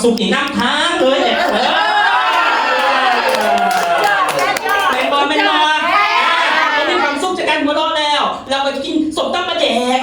ความสุขนี่นั่งทางเลยเนี่ยเออเป็นบอลเป็นบอลเรามีความสุขจากการหัวเราะแล้ว เราไปกินสมตำปลาแดก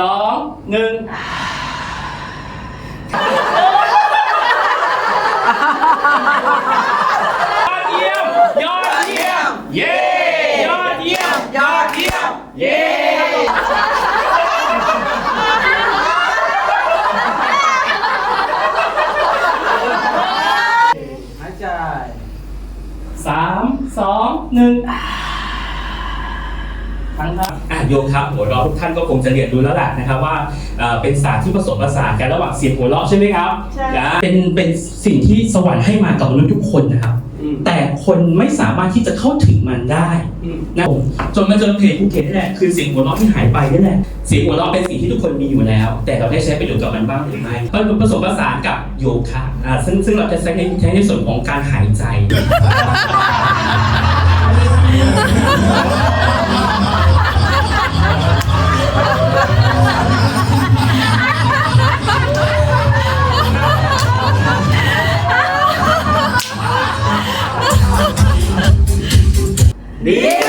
สองหนึ่งยอดเยี่ยม ยอดเยี่ยม เย้ ยอดเยี่ยม ยอดเยี่ยม เย้ หายใจ สามสองหนึ่งทั้งครับอ่ะ โยมครับหัวเราะทุกท่านก็คงจะเรียนรู้แล้วแหละนะครับว่าเอ่อเป็นศาสตร์ที่ผสมผสานกันระหว่างเสียงหัวเราะใช่ไหมครับใช่นะเป็นเป็นสิ่งที่สวรรค์ให้มากับมนุษย์ทุกคนนะครับอืมแต่คนไม่สามารถที่จะเข้าถึงมันได้อืมนะผมจนมาเจอเพจภูเก็ตนี่แหละคือเสียงหัวเราะที่หายไปนี่แหละเสียงหัวเราะเป็นสิ่งที่ทุกคนมีอยู่แล้ว แต่เราได้ใช้ประโยชน์กับมันบ้างหรือไม่มันผสมผสานกับโยคะอ่าซึ่งซึ่งเราจะใช้ในใช้ในส่วนของการหายใจ Yeah.